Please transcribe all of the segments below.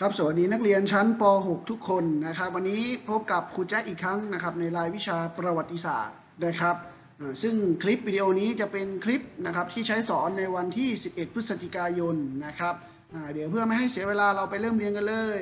ครับสวัสดีนักเรียนชั้นป .6 ทุกคนนะครับ วันนี้พบกับครูแจ็คอีกครั้งนะครับ ในรายวิชาประวัติศาสตร์นะครับซึ่งคลิปวิดีโอนี้จะเป็นคลิปนะครับที่ใช้สอนในวันที่ 11 พฤศจิกายนนะครับเดี๋ยวเพื่อไม่ให้เสียเวลาเราไปเริ่มเรียนกันเลย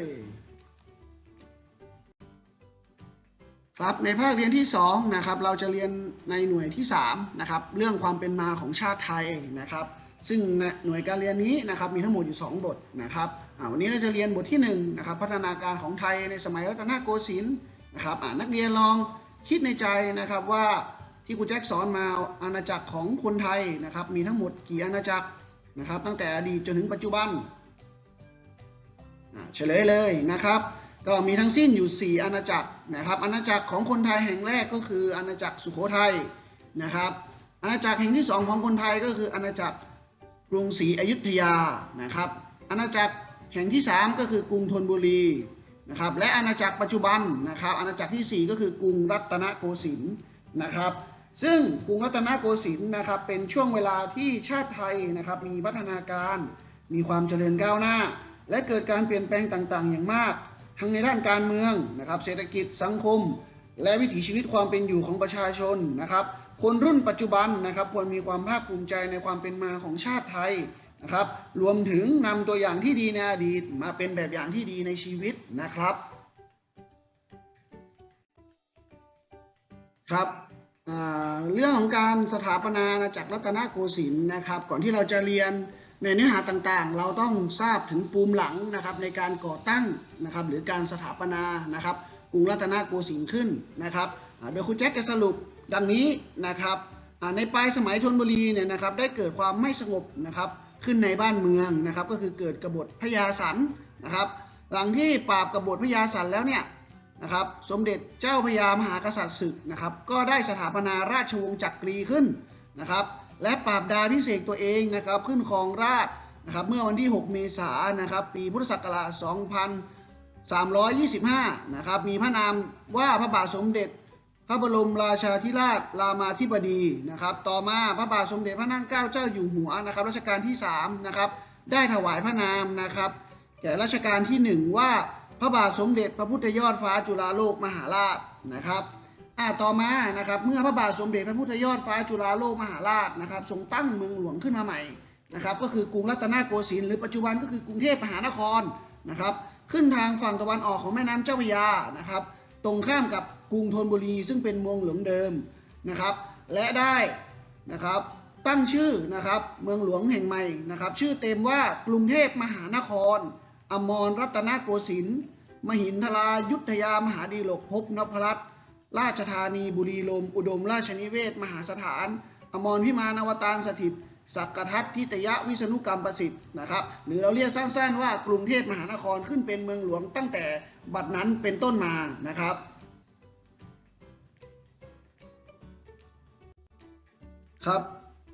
ครับในภาคเรียนที่2นะครับเราจะเรียนในหน่วยที่3นะครับเรื่องความเป็นมาของชาติไทยนะครับ ซึ่งหน่วยการเรียนนี้นะครับมีทั้งหมดอยู่ 2 บทนะครับวันนี้เราจะเรียนบทที่1นะครับพัฒนาการของไทยในสมัยรัตนโกสินทร์นะครับนักเรียนลองคิดในใจนะครับว่าที่ครูแจ็คสอนมาอาณาจักรของคนไทยนะครับมีทั้งหมดกี่อาณาจักรนะครับตั้งแต่อดีตจนถึงปัจจุบันเฉลยเลยนะครับ ก็มีทั้งสิ้นอยู่ 4 อาณาจักรนะครับอาณาจักรของคนไทยแห่งแรกก็คืออาณาจักรสุโขทัยนะครับอาณาจักรแห่งที่ 2 ของคนไทยก็คืออาณาจักร กรุงศรีอยุธยานะครับ อาณาจักรแห่งที่ 3 ก็คือกรุงธนบุรีนะครับ และอาณาจักรปัจจุบันนะครับ อาณาจักรทีสี่ 4 ก็คือกรุงรัตนโกสินทร์นะครับ ซึ่งกรุงรัตนโกสินทร์นะครับเป็นช่วงเวลาที่ชาติไทยนะครับมีพัฒนาการ มีความเจริญก้าวหน้า และเกิดการเปลี่ยนแปลงต่างๆ อย่างมาก ทั้งในด้านการเมืองนะครับ เศรษฐกิจสังคม และวิถีชีวิตความเป็นอยู่ของประชาชนนะครับ คนรุ่นปัจจุบันนะครับควรมีความภาคภูมิใจในความเป็นมาของชาติไทยนะครับรวมถึงนำตัวอย่างที่ดีในอดีตมาเป็นแบบอย่างที่ดีในชีวิตนะครับครับเรื่องของการสถาปนาอาณจักรรัตนโกสินทร์นะครับ ก่อนที่เราจะเรียนในเนื้อหาต่างๆ เราต้องทราบถึงปูมหลังนะครับในการก่อตั้งนะครับหรือการสถาปนานะครับกรุงรัตนโกสินทร์ขึ้นนะครับโดยครูแจ็คจะสรุป ดังนี้นะครับในปลายสมัยธนบุรีเนี่ยนะครับได้เกิดความไม่สงบนะครับขึ้นในบ้านเมืองนะครับก็คือเกิดกบฏพญาสันนะครับ หลังที่ปราบกบฏพญาสันแล้วเนี่ยนะครับสมเด็จเจ้าพญามหากษัตริย์ศึกนะครับก็ได้สถาปนาราชวงศ์จักรีขึ้นนะครับและปราบดาพิเศษกตัวเองนะครับขึ้นครองราชนะครับเมื่อวันที่ 6 เมษายนนะครับปีพุทธศักราช 2325 นะครับมีพระนามว่าพระบาทสมเด็จ พระบรมราชาธิราชรามาธิบดีนะครับ ต่อมาพระบาทสมเด็จพระนั่งเกล้าเจ้าอยู่หัวนะครับรัชกาลที่3นะครับได้ถวายพระนามนะครับ แก่รัชกาลที่หนึ่งว่าพระบาทสมเด็จพระพุทธยอดฟ้าจุฬาโลกมหาราชนะครับอ่าต่อมานะครับเมื่อพระบาทสมเด็จพระพุทธยอดฟ้าจุฬาโลกมหาราชนะครับทรงตั้งเมืองหลวงขึ้นมาใหม่นะครับก็คือกรุงรัตนโกสินทร์หรือปัจจุบันก็คือกรุงเทพมหานครนะครับขึ้นทางฝั่งตะวันออกของแม่น้ำเจ้าพระยานะครับตรงข้ามกับ กรุงธนบุรี ซึ่งเป็นเมืองหลวงเดิมนะครับ และได้นะครับตั้งชื่อนะครับเมืองหลวงแห่งใหม่นะครับ ชื่อเต็มว่ากรุงเทพมหานคร อมรรัตนโกสินทร์มหินทรายุทธยามหาดีลกภพนพรัตน์ราชธานีบุรีลมอุดมราชนิเวศ มหาสถาน อมรพิมานอวตารสถิตสักกทัตทิตยะวิษณุกรรมประสิทธิ์นะครับ หรือเราเรียกสั้นๆว่ากรุงเทพมหานครขึ้นเป็นเมืองหลวงตั้งแต่บัดนั้นเป็นต้นมานะครับ ครับ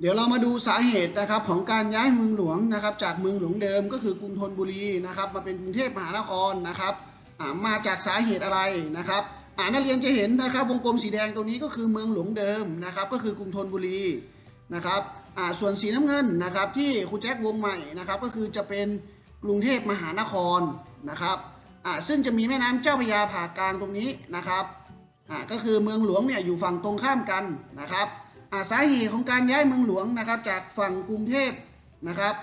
เดี๋ยวเรามาดูสาเหตุนะครับของการย้ายเมืองหลวงนะครับ จากเมืองหลวงเดิมก็คือกรุงธนบุรีนะครับ มาเป็นกรุงเทพมหานครนะครับมาจากสาเหตุอะไรนะครับอ่านักเรียนจะเห็นนะครับ วงกลมสีแดงตรงนี้ก็คือเมืองหลวงเดิมนะครับ ก็คือกรุงธนบุรีนะครับส่วนสีน้ำเงินนะครับ ที่ครูแจ็ควงใหม่นะครับ ก็คือจะเป็นกรุงเทพมหานครนะครับซึ่งจะมีแม่น้ำเจ้าพระยาผ่ากลางตรงนี้นะครับก็คือเมืองหลวงเนี่ยอยู่ฝั่งตรงข้ามกันนะครับ สาเหตุของการย้ายเมืองหลวงนะครับ จากฝั่งกรุงเทพนะครับ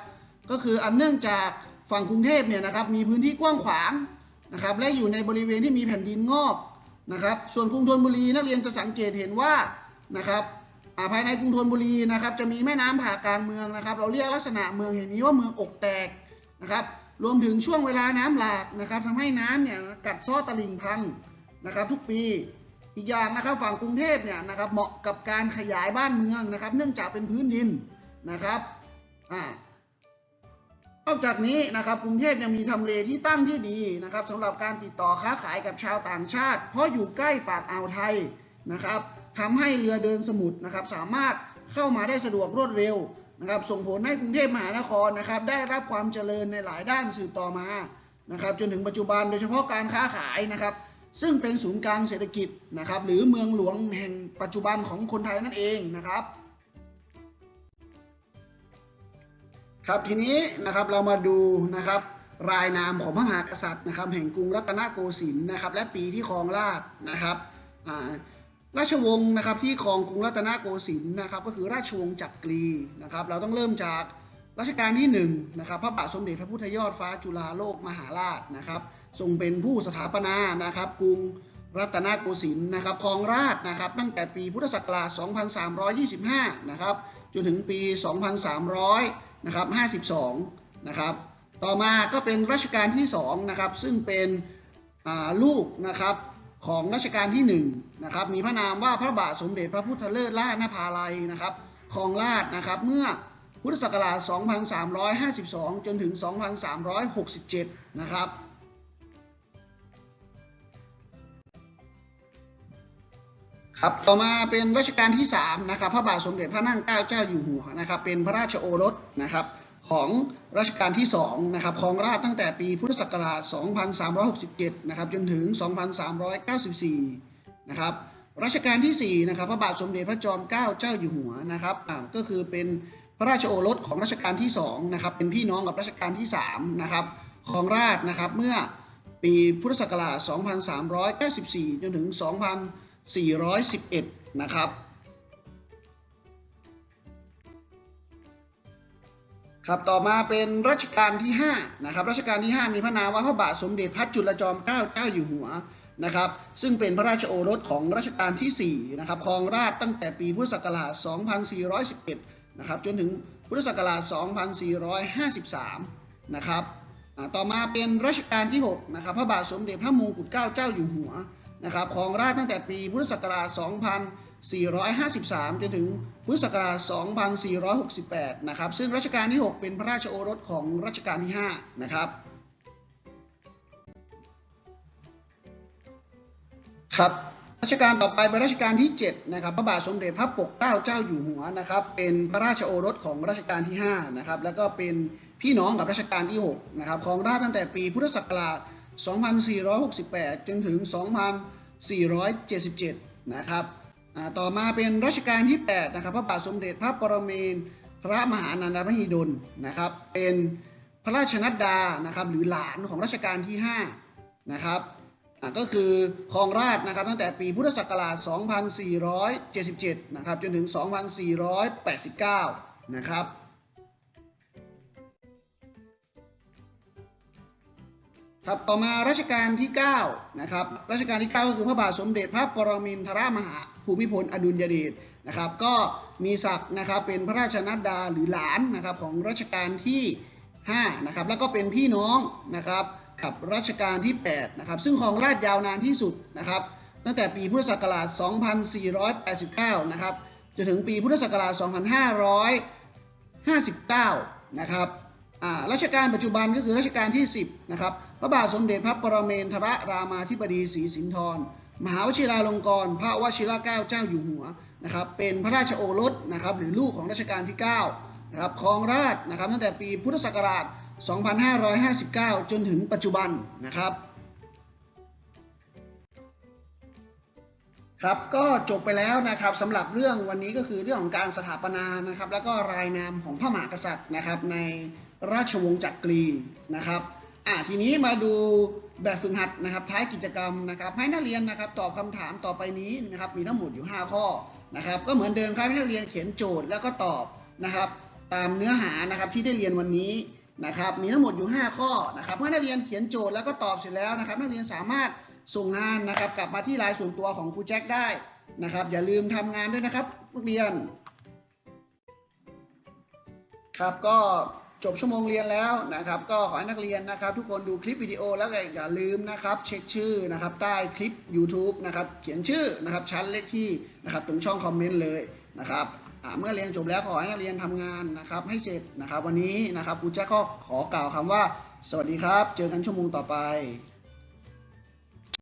ก็คืออันเนื่องจากฝั่งกรุงเทพเนี่ยนะครับมีพื้นที่กว้างขวางนะครับ และอยู่ในบริเวณที่มีแผ่นดินงอกนะครับ ส่วนกรุงธนบุรีนักเรียนจะสังเกตเห็นว่านะครับภายในกรุงธนบุรีนะครับ จะมีแม่น้ำผ่ากลางเมืองนะครับ เราเรียกลักษณะเมืองแห่งนี้ว่าเมืองอกแตกนะครับ รวมถึงช่วงเวลาน้ำหลากนะครับทำให้น้ำเนี่ยกัดเซ้อตลิ่งพังนะครับ ทุกปี อีกอย่างนะครับฝั่งกรุงเทพเนี่ยนะครับเหมาะกับการขยายบ้านเมืองนะครับ เนื่องจากเป็นพื้นดินนะครับอ่านอกจากนี้นะครับกรุงเทพยังมีทำเลที่ตั้งที่ดีนะครับสำหรับการติดต่อค้าขายกับชาวต่างชาติ เพราะอยู่ใกล้ปากอ่าวไทยนะครับทำให้เรือเดินสมุทรนะครับ สามารถเข้ามาได้สะดวกรวดเร็วนะครับ ส่งผลให้กรุงเทพมหานครนะครับ ได้รับความเจริญในหลายด้านสืบต่อมานะครับ จนถึงปัจจุบันโดยเฉพาะการค้าขายนะครับ ซึ่งเป็นศูนย์กลางเศรษฐกิจนะครับ หรือเมืองหลวงแห่งปัจจุบันของคนไทยนั่นเองนะครับ ครับทีนี้นะครับเรามาดูนะครับรายนามของพระมหากษัตริย์นะครับ แห่งกรุงรัตนโกสินทร์นะครับ และปีที่ครองราชนะครับราชวงศ์นะครับที่ครองกรุงรัตนโกสินทร์นะครับ ก็คือราชวงศ์จักรีนะครับ เราต้องเริ่มจากรัชกาลที่หนึ่งนะครับพระบาทสมเด็จพระพุทธยอดฟ้าจุฬาโลกมหาราชนะครับ ทรงเป็นผู้สถาปนานะครับกรุงรัตนโกสินทร์นะครับครองราช์นะครับตั้งแต่ปีพุทธศักราช 2325 นะครับจนถึงปี 2300 นะครับ 52 นะครับต่อมาก็เป็นรัชกาลที่2นะครับซึ่งเป็นลูกนะครับของรัชกาลที่1นะครับมีพระนามว่าพระบาทสมเด็จพระพุทธเลิศล่านภาลัยนะครับครองราช์นะครับเมื่อพุทธศักราช 2352 จนถึง 2367 นะครับ ครับต่อมาเป็นรัชกาลที่3นะครับพระบาทสมเด็จพระนั่งเกล้าเจ้าอยู่หัวนะครับเป็นพระราชโอรสนะครับของรัชกาลที่2นะครับครองราชตั้งแต่ปีพุทธศักราช 2367 นะครับจนถึง 2394 นะครับรัชกาลที่ 4 นะครับ พระบาทสมเด็จพระจอมเกล้าเจ้าอยู่หัวนะครับก็คือเป็นพระราชโอรสของรัชกาลที่2นะครับเป็นพี่น้องกับรัชกาลที่3นะครับครองราชนะครับเมื่อปีพุทธศักราช 2394 จนถึง 2, 411 นะครับ ครับต่อมาเป็นรัชกาลที่ 5 นะครับ รัชกาลที่ 5 มีพระนามว่าพระบาทสมเด็จพระจุลจอมเกล้าเจ้าอยู่หัวนะครับ ซึ่งเป็นพระราชโอรสของรัชกาลที่4นะครับครองราชย์ตั้งแต่ปีพุทธศักราช 2411 นะครับ จนถึงพุทธศักราช 2453 นะครับต่อมาเป็นรัชกาลที่ 6 นะครับ พระบาทสมเด็จพระมงกุฎเกล้าเจ้าอยู่หัว นะครับครองราชตั้งแต่ปีพุทธศักราช 2453 จนถึงพุทธศักราช 2468 นะครับ ซึ่งรัชกาลที่ 6 เป็นพระราชโอรสของรัชกาลที่ 5 นะครับครับรัชกาลต่อไปเป็นรัชกาลที่ 7 นะครับ พระบาทสมเด็จพระปกเกล้าเจ้าอยู่หัวนะครับ เป็นพระราชโอรสของรัชกาลที่ 5 นะครับ แล้วก็เป็นพี่น้องกับรัชกาลที่ 6 นะครับครองราชตั้งแต่ปีพุทธศักราช 2468 จนถึง 2477 นะครับต่อมาเป็นรัชกาลที่ 8 นะครับ พระบาทสมเด็จพระปรเมนทรมหานันทมหิดลนะครับ เป็นพระราชนัดดา นะครับ หรือหลานของรัชกาลที่ 5 นะครับก็คือครองราชนะครับตั้งแต่ปีพุทธศักราช 2477 นะครับ จนถึง 2489 นะครับ ครับต่อมารัชกาลที่9นะครับรัชกาลที่ 9 ก็คือพระบาทสมเด็จพระปรมินทรามหาภูมิพลอดุลยเดชนะครับก็มีศักดิ์นะครับเป็นพระราชนัดดาหรือหลานนะครับของรัชกาลที่5นะครับแล้วก็เป็นพี่น้องนะครับกับรัชกาลที่8นะครับซึ่งของราชยาวนานที่สุดนะครับตั้งแต่ปีพุทธศักราช 2489 นะครับจนถึงปีพุทธศักราช 2559 นะครับ รัชกาลปัจจุบันก็คือรัชกาลที่ 10 นะครับ พระบาทสมเด็จพระปรเมนทรรามาธิบดีศรีสินธร มหาวชิราลงกรณ์พระวชิรเกล้าเจ้าอยู่หัวนะครับ เป็นพระราชโอรสนะครับหรือลูกของรัชกาลที่9นะครับครองราชนะครับตั้งแต่ปีพุทธศักราช 2559 จนถึงปัจจุบันนะครับ ครับก็จบไปแล้วนะครับสำหรับเรื่องวันนี้ก็คือเรื่องของการสถาปนานะครับ แล้วก็รายนามของพระมหากษัตริย์นะครับ ในราชวงศ์จักรีนะครับอ่าทีนี้มาดูแบบฝึกหัดนะครับ ท้ายกิจกรรมนะครับ ให้นักเรียนนะครับ ตอบคำถามต่อไปนี้นะครับ มีทั้งหมดอยู่ 5 ข้อนะครับ ก็เหมือนเดิมครับให้นักเรียนเขียนโจทย์แล้วก็ตอบนะครับ ตามเนื้อหานะครับที่ได้เรียนวันนี้นะครับ มีทั้งหมดอยู่ 5 ข้อนะครับเมื่อนักเรียนเขียนโจทย์แล้วก็ตอบเสร็จแล้วนะครับ นักเรียนสามารถ ส่งงานนะครับ กลับมาที่ไลน์ส่วนตัวของครูแจ็คได้นะครับ อย่าลืมทำงานด้วยนะครับนักเรียน ครับก็จบชั่วโมงเรียนแล้วนะครับ ก็ขอให้นักเรียนนะครับ ทุกคนดูคลิปวิดีโอแล้วก็อย่าลืมนะครับ เช็คชื่อนะครับ ใต้คลิป YouTube นะครับ เขียนชื่อนะครับ ชั้นเลขที่นะครับ ตรงช่องคอมเมนต์เลยนะครับเมื่อเรียนจบแล้วขอให้นักเรียนทำงานนะครับ ให้เสร็จนะครับ วันนี้นะครับครูแจ็คก็ขอกล่าวคำว่า สวัสดีครับ เจอกันชั่วโมงต่อไป